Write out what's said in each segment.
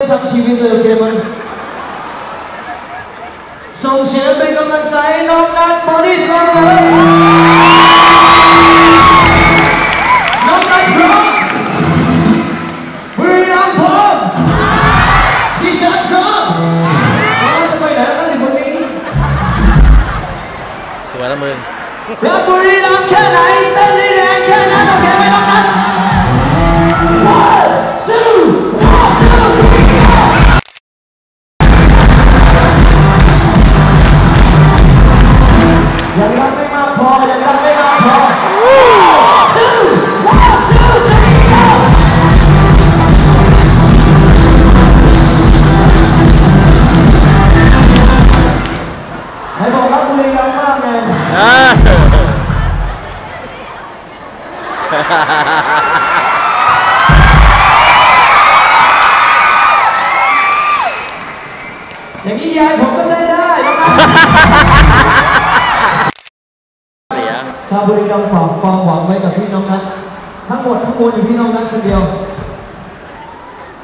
ทั้งชีวิตเลยโอเคไหมส่งเสียงเป็นกำลังใจให้น้องนัทบอดี้สโลว์เลยน้องนัทพร้อมบุรีรัมย์พร้อมที่ฉันพร้อมน้องนัทจะไปไหนแล้วนั่นอยู่บนนี้สวยละมึงรักบุรีรัมย์แค่ไหนเต้นให้แรงแค่นั้นโอเคไหมน้องนัท อย่างนี้ยายผมก็เต้นได้แล้วนะเสียชาวบุรีรัมย์ฝากความหวังไว้กับพี่น้องนัททั้งหมดทั้งมวลอยู่พี่น้องนัทคนเดียว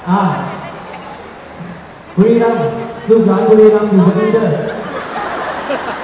อ่าบุรีรัมย์ลูกหลานบุรีรัมย์อยู่คนนี้เด้อส่งเสียงให้